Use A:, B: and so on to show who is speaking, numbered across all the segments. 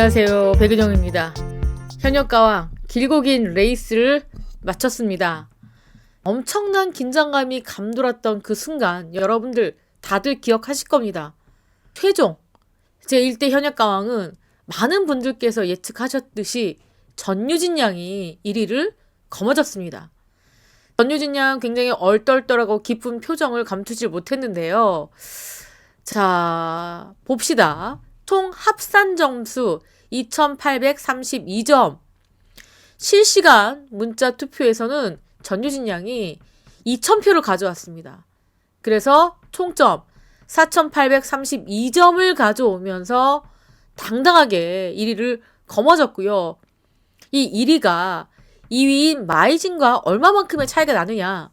A: 안녕하세요. 백은영입니다. 현역가왕 길고 긴 레이스를 마쳤습니다. 엄청난 긴장감이 감돌았던 그 순간 여러분들 다들 기억하실 겁니다. 최종 제1대 현역가왕은 많은 분들께서 예측하셨듯이 전유진 양이 1위를 거머졌습니다. 전유진 양 굉장히 얼떨떨하고 기쁜 표정을 감추지 못했는데요. 자, 봅시다. 총 합산 점수 2832점. 실시간 문자 투표에서는 전유진 양이 2000표를 가져왔습니다. 그래서 총점 4832점을 가져오면서 당당하게 1위를 거머졌고요. 이 1위가 2위인 마이진과 얼마만큼의 차이가 나느냐?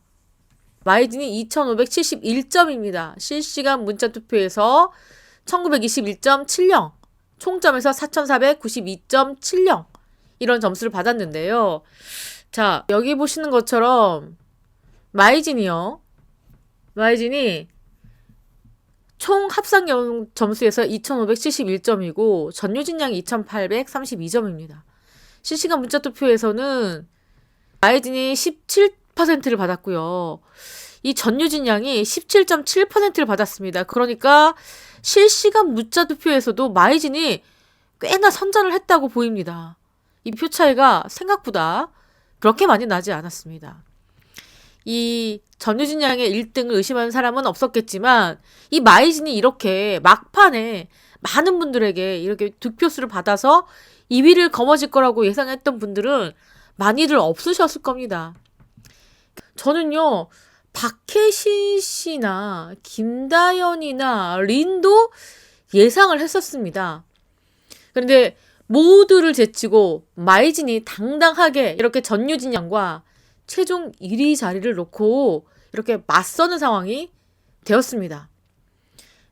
A: 마이진이 2571점입니다. 실시간 문자 투표에서 1921.70, 총점에서 4492.70 이런 점수를 받았는데요. 자, 여기 보시는 것처럼 마이진이요. 마이진이 총 점- 점수에서 2571점이고 전유진 양이 2832점입니다. 실시간 문자 투표에서는 마이진이 17%를 받았고요. 이 전유진 양이 17.7%를 받았습니다. 그러니까 실시간 문자 투표에서도 마이진이 꽤나 선전을 했다고 보입니다. 이 표 차이가 생각보다 그렇게 많이 나지 않았습니다. 이 전유진 양의 1등을 의심하는 사람은 없었겠지만 이 마이진이 이렇게 막판에 많은 분들에게 이렇게 득표수를 받아서 2위를 거머쥘 거라고 예상했던 분들은 많이들 없으셨을 겁니다. 저는요, 박혜신 씨나 김다연이나 린도 예상을 했었습니다. 그런데 모두를 제치고 마이진이 당당하게 이렇게 전유진 양과 최종 1위 자리를 놓고 이렇게 맞서는 상황이 되었습니다.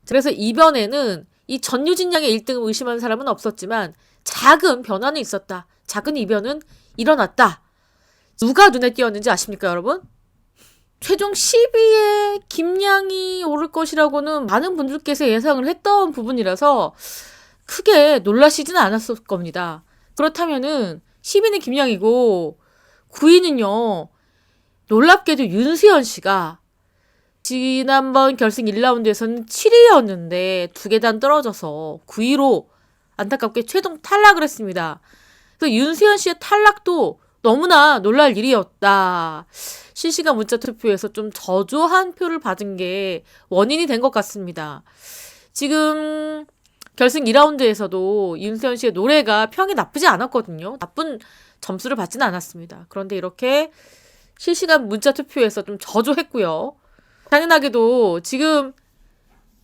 A: 그래서 이번에는 이 전유진 양의 1등을 의심하는 사람은 없었지만 작은 변화는 있었다. 작은 이변은 일어났다. 누가 눈에 띄었는지 아십니까, 여러분? 최종 10위에 김양이 오를 것이라고는 많은 분들께서 예상을 했던 부분이라서 크게 놀라시지는 않았을 겁니다. 그렇다면은 10위는 김양이고 9위는요. 놀랍게도 윤수연 씨가 지난번 결승 1라운드에서는 7위였는데 두 계단 떨어져서 9위로 안타깝게 최종 탈락을 했습니다. 그래서 윤수연 씨의 탈락도 너무나 놀랄 일이었다. 실시간 문자 투표에서 좀 저조한 표를 받은 게 원인이 된 것 같습니다. 지금 결승 2라운드에서도 윤수연 씨의 노래가 평이 나쁘지 않았거든요. 나쁜 점수를 받지는 않았습니다. 그런데 이렇게 실시간 문자 투표에서 좀 저조했고요. 당연하게도 지금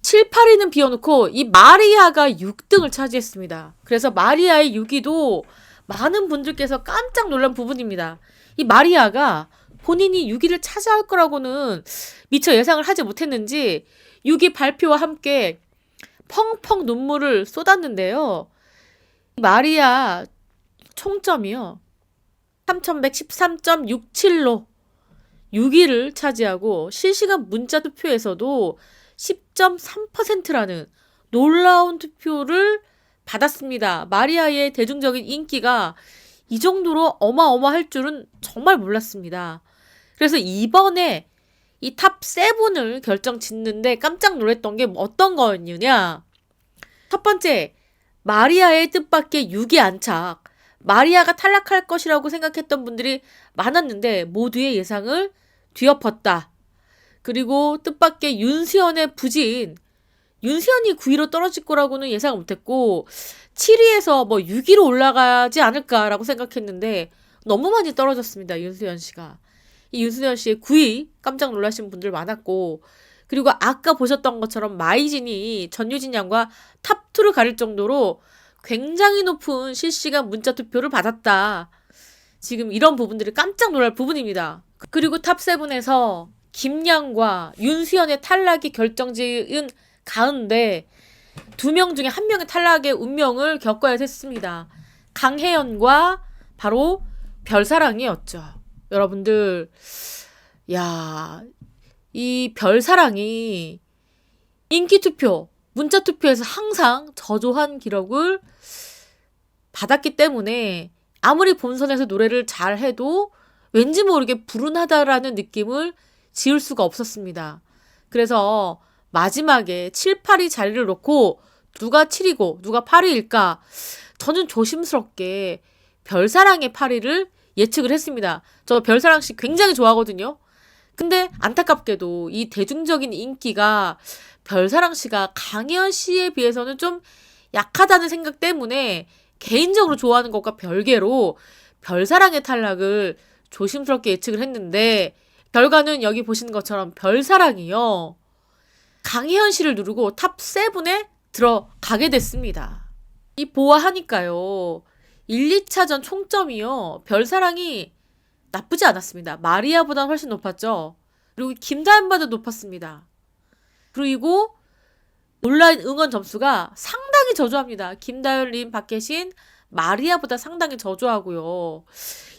A: 7, 8위는 비워놓고 이 마리아가 6등을 차지했습니다. 그래서 마리아의 6위도 많은 분들께서 깜짝 놀란 부분입니다. 이 마리아가 본인이 6위를 차지할 거라고는 미처 예상을 하지 못했는지 6위 발표와 함께 펑펑 눈물을 쏟았는데요. 마리아 총점이요. 3113.67로 6위를 차지하고 실시간 문자 투표에서도 10.3%라는 놀라운 투표를 받았습니다. 마리아의 대중적인 인기가 이 정도로 어마어마할 줄은 정말 몰랐습니다. 그래서 이번에 이탑 7을 결정 짓는데 깜짝 놀랐던 게 어떤 거였느냐? 첫 번째, 마리아의 뜻밖의 6위 안착. 마리아가 탈락할 것이라고 생각했던 분들이 많았는데 모두의 예상을 뒤엎었다. 그리고 뜻밖의 윤수연의 부진. 윤수연이 9위로 떨어질 거라고는 예상 못했고 7위에서 뭐 6위로 올라가지 않을까라고 생각했는데 너무 많이 떨어졌습니다. 윤수연 씨가. 이 윤수연 씨의 9위 깜짝 놀라신 분들 많았고 그리고 아까 보셨던 것처럼 마이진이 전유진 양과 탑2를 가릴 정도로 굉장히 높은 실시간 문자 투표를 받았다. 지금 이런 부분들이 깜짝 놀랄 부분입니다. 그리고 탑7에서 김양과 윤수연의 탈락이 결정지은 가운데 두 명 중에 한 명의 탈락의 운명을 겪어야 했습니다. 강혜연과 바로 별사랑이었죠. 여러분들, 야, 이 별사랑이 인기 투표, 문자 투표에서 항상 저조한 기록을 받았기 때문에 아무리 본선에서 노래를 잘 해도 왠지 모르게 불운하다라는 느낌을 지울 수가 없었습니다. 그래서 마지막에 7, 8이 자리를 놓고 누가 7이고 누가 8위일까? 저는 조심스럽게 별사랑의 8위를 예측을 했습니다. 저 별사랑 씨 굉장히 좋아하거든요. 근데 안타깝게도 이 대중적인 인기가 별사랑 씨가 강혜연 씨에 비해서는 좀 약하다는 생각 때문에 개인적으로 좋아하는 것과 별개로 별사랑의 탈락을 조심스럽게 예측을 했는데 결과는 여기 보시는 것처럼 별사랑이요. 강혜연 씨를 누르고 탑 7에 들어가게 됐습니다. 이 보아하니까요. 1, 2차전 총점이요. 별사랑이 나쁘지 않았습니다. 마리아보다 훨씬 높았죠. 그리고 김다현보다 높았습니다. 그리고 온라인 응원 점수가 상당히 저조합니다. 김다현님, 박혜신, 마리아보다 상당히 저조하고요.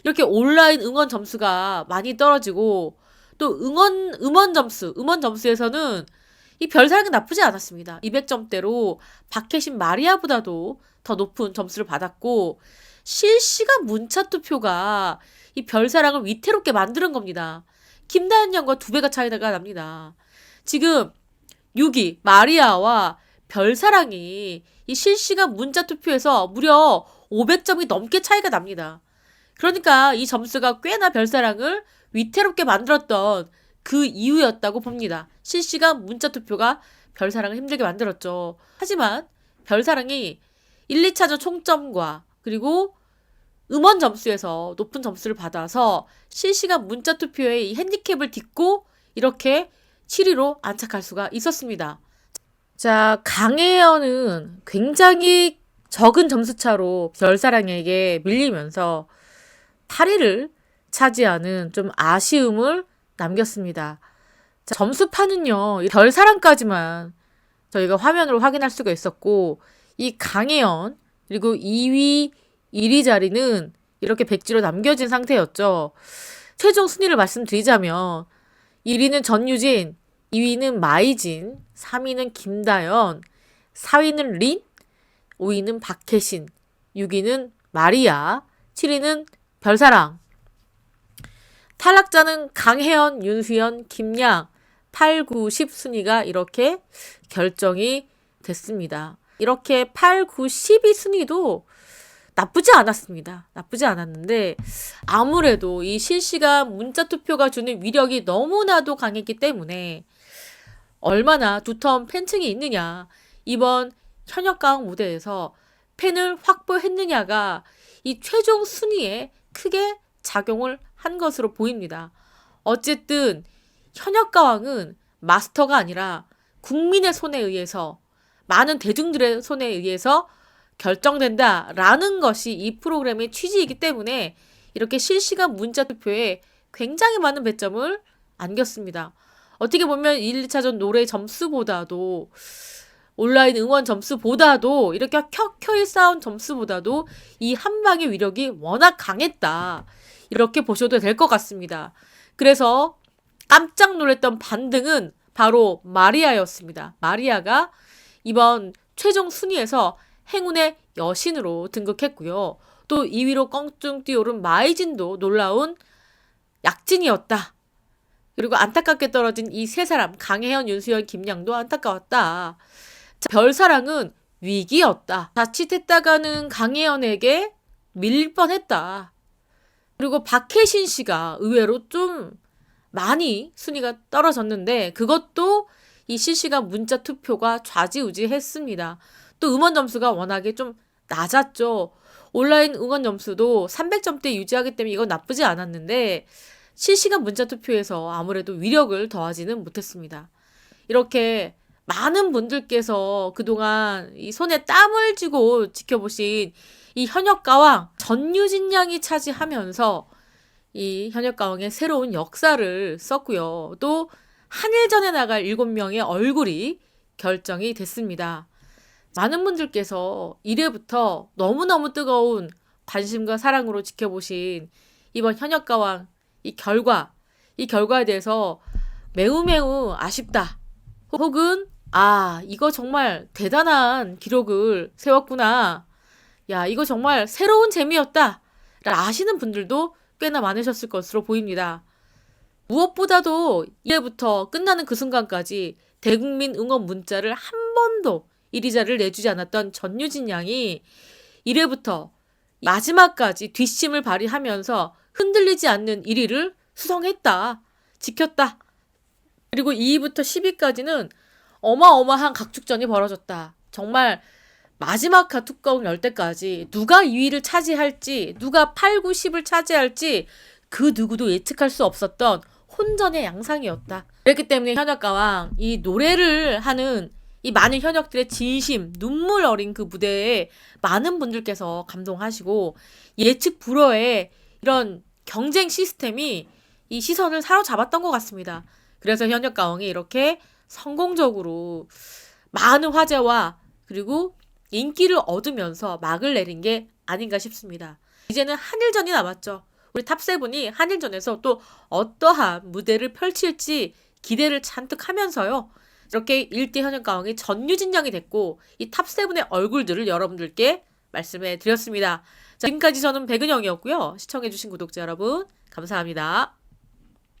A: 이렇게 온라인 응원 점수가 많이 떨어지고 또 응원 음원 점수, 음원 점수에서는 이 별사랑이 나쁘지 않았습니다. 200점대로 박혜신 마리아보다도 더 높은 점수를 받았고 실시간 문자 투표가 이 별사랑을 위태롭게 만드는 겁니다. 김다현 양과 두 배가 차이가 납니다. 지금 6위 마리아와 별사랑이 이 실시간 문자 투표에서 무려 500점이 넘게 차이가 납니다. 그러니까 이 점수가 꽤나 별사랑을 위태롭게 만들었던 그 이유였다고 봅니다. 실시간 문자 투표가 별사랑을 힘들게 만들었죠. 하지만 별사랑이 1, 2차전 총점과 그리고 음원 점수에서 높은 점수를 받아서 실시간 문자 투표의 이 핸디캡을 딛고 이렇게 7위로 안착할 수가 있었습니다. 자, 강혜연은 굉장히 적은 점수차로 별사랑에게 밀리면서 8위를 차지하는 좀 아쉬움을 남겼습니다. 자, 점수판은요, 별사랑까지만 저희가 화면으로 확인할 수가 있었고, 이 강혜연, 그리고 2위, 1위 자리는 이렇게 백지로 남겨진 상태였죠. 최종 순위를 말씀드리자면, 1위는 전유진, 2위는 마이진, 3위는 김다연, 4위는 린, 5위는 박혜신, 6위는 마리아, 7위는 별사랑. 탈락자는 강혜연, 윤수연, 김양, 8, 9, 10 순위가 이렇게 결정이 됐습니다. 이렇게 8, 9, 12 순위도 나쁘지 않았습니다. 나쁘지 않았는데 아무래도 이 실시간 문자 투표가 주는 위력이 너무나도 강했기 때문에 얼마나 두터운 팬층이 있느냐 이번 현역가왕 무대에서 팬을 확보했느냐가 이 최종 순위에 크게 작용을 한 것으로 보입니다. 어쨌든 현역가왕은 마스터가 아니라 국민의 손에 의해서 많은 대중들의 손에 의해서 결정된다라는 것이 이 프로그램의 취지이기 때문에 이렇게 실시간 문자 투표에 굉장히 많은 배점을 안겼습니다. 어떻게 보면 1, 2차전 노래 점수보다도 온라인 응원 점수보다도 이렇게 켜켜이 쌓은 점수보다도 이 한 방의 위력이 워낙 강했다. 이렇게 보셔도 될 것 같습니다. 그래서 깜짝 놀랐던 반등은 바로 마리아였습니다. 마리아가 이번 최종 순위에서 행운의 여신으로 등극했고요. 또 2위로 껑충 뛰오른 마이진도 놀라운 약진이었다. 그리고 안타깝게 떨어진 이 세 사람 강혜연, 윤수연, 김양도 안타까웠다. 별사랑은 위기였다. 자칫했다가는 강혜연에게 밀릴 뻔했다. 그리고 박혜신 씨가 의외로 좀 많이 순위가 떨어졌는데 그것도 이 실시간 문자 투표가 좌지우지했습니다. 또 음원 점수가 워낙에 좀 낮았죠. 온라인 응원 점수도 300점대 유지하기 때문에 이건 나쁘지 않았는데 실시간 문자 투표에서 아무래도 위력을 더하지는 못했습니다. 이렇게 많은 분들께서 그동안 이 손에 땀을 쥐고 지켜보신 이 현역가왕 전유진 양이 차지하면서 이 현역가왕의 새로운 역사를 썼고요. 또 한일전에 나갈 7명의 얼굴이 결정이 됐습니다. 많은 분들께서 1회부터 너무너무 뜨거운 관심과 사랑으로 지켜보신 이번 현역가왕 이 결과, 이 결과에 대해서 매우 매우 아쉽다. 혹은 아, 이거 정말 대단한 기록을 세웠구나. 야, 이거 정말 새로운 재미였다. 아시는 분들도 꽤나 많으셨을 것으로 보입니다. 무엇보다도 1회부터 끝나는 그 순간까지 대국민 응원 문자를 한 번도 이리자를 내주지 않았던 전유진 양이 1회부터 마지막까지 뒷심을 발휘하면서 흔들리지 않는 1위를 수성했다. 지켰다. 그리고 2위부터 10위까지는 어마어마한 각축전이 벌어졌다. 정말 마지막 뚜껑 열 때까지 누가 2위를 차지할지, 누가 8, 9, 10을 차지할지 그 누구도 예측할 수 없었던 혼전의 양상이었다. 그렇기 때문에 현역가왕 이 노래를 하는 이 많은 현역들의 진심, 눈물 어린 그 무대에 많은 분들께서 감동하시고 예측 불허의 이런 경쟁 시스템이 이 시선을 사로잡았던 것 같습니다. 그래서 현역가왕이 이렇게 성공적으로 많은 화제와 그리고 인기를 얻으면서 막을 내린 게 아닌가 싶습니다. 이제는 한일전이 남았죠. 우리 탑세븐이 한일전에서 또 어떠한 무대를 펼칠지 기대를 잔뜩 하면서요. 이렇게 1대 현역 가왕이 전유진 양이 됐고 이 탑세븐의 얼굴들을 여러분들께 말씀해 드렸습니다. 자, 지금까지 저는 백은영이었고요. 시청해주신 구독자 여러분 감사합니다.